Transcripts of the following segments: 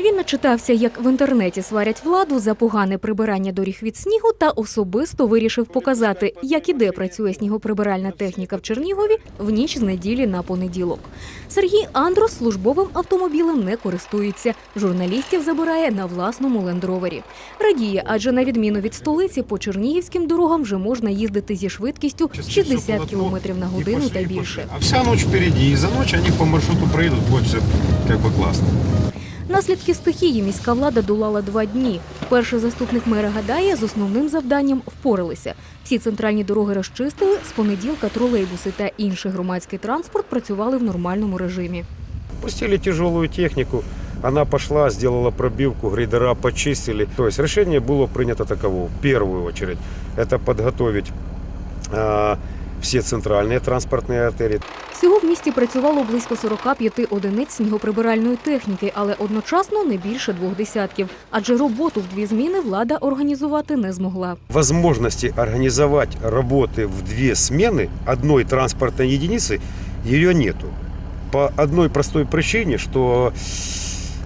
Він начитався, як в інтернеті сварять владу за погане прибирання доріг від снігу, та особисто вирішив показати, як і де працює снігоприбиральна техніка в Чернігові в ніч з неділі на понеділок. Сергій Андрос службовим автомобілем не користується. Журналістів забирає на власному лендровері. Радіє, адже на відміну від столиці по чернігівським дорогам вже можна їздити зі швидкістю 60 км на годину та більше. А вся ночь впереди, и за ночь они по маршруту проедут, будет все как бы классно. Наслідки стихії міська влада долала два дні. Перший заступник мера гадає, з основним завданням впоралися. Всі центральні дороги розчистили. З понеділка тролейбуси та інший громадський транспорт працювали в нормальному режимі. Пустили тяжелую технику, она пошла, сделала пробивку, грейдера почистили. То есть решение было таково. В первую очередь это подготовить а, все центральные транспортные артерии. Всього в місті працювало близько 45 одиниць снігоприбиральної техніки, але одночасно не більше двох десятків. Адже роботу в дві зміни влада організувати не змогла. Возможности организовать работы в две смены одной транспортной единицы ее нету. По одной простой причине, что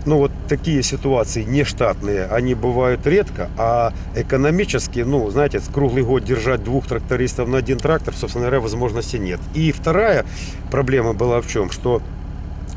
ну, вот такие ситуации нештатные, они бывают редко, а экономически, ну, знаете, круглый год держать двух трактористов на один трактор, собственно говоря, возможности нет. И вторая проблема была в чем, что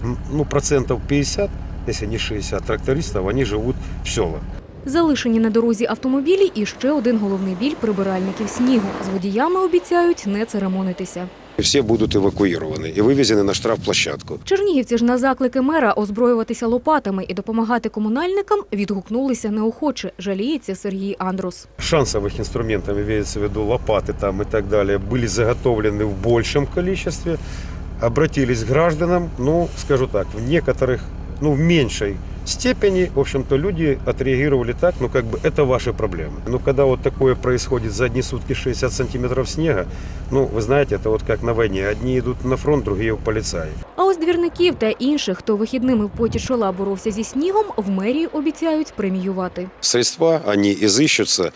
м, ну, процентов 50, если не 60 трактористов, они живут в селах. Залишені на дорозі автомобілі і ще один головний біль прибиральників снігу. З водіями обіцяють не церемонитися. Все будут эвакуированы и вывезены на штрафплощадку. Чернігівці ж на заклики мера озброюватися лопатами і допомагати комунальникам відгукнулися неохоче. Жаліється Сергій Андрус. шансовых инструментов, имеется в виду лопаты там и так далее, были заготовлены в большем количестве, обратились к гражданам, ну, скажу так, в некоторых, ну, в меньшей степени, в общем-то, люди отреагировали так, ну, как бы, это ваши проблемы. Но когда вот такое происходит за одни сутки 60 сантиметров снега, ну, вы знаете, это вот как на войне. Одни идут на фронт, другие в полицаи. А ось двірників та інших, хто вихідними в поті чола боровся зі снігом, в мерії обіцяють преміювати. Средства, они изыщутся,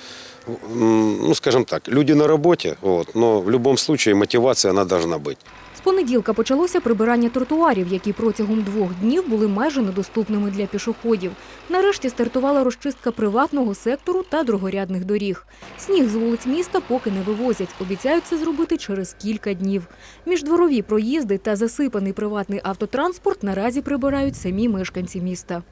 м, ну, скажем так, люди на работе, вот, но в любом случае мотивация, она должна быть. З понеділка почалося прибирання тротуарів, які протягом двох днів були майже недоступними для пішоходів. Нарешті стартувала розчистка приватного сектору та другорядних доріг. Сніг з вулиць міста поки не вивозять. Обіцяють це зробити через кілька днів. Міждворові проїзди та засипаний приватний автотранспорт наразі прибирають самі мешканці міста.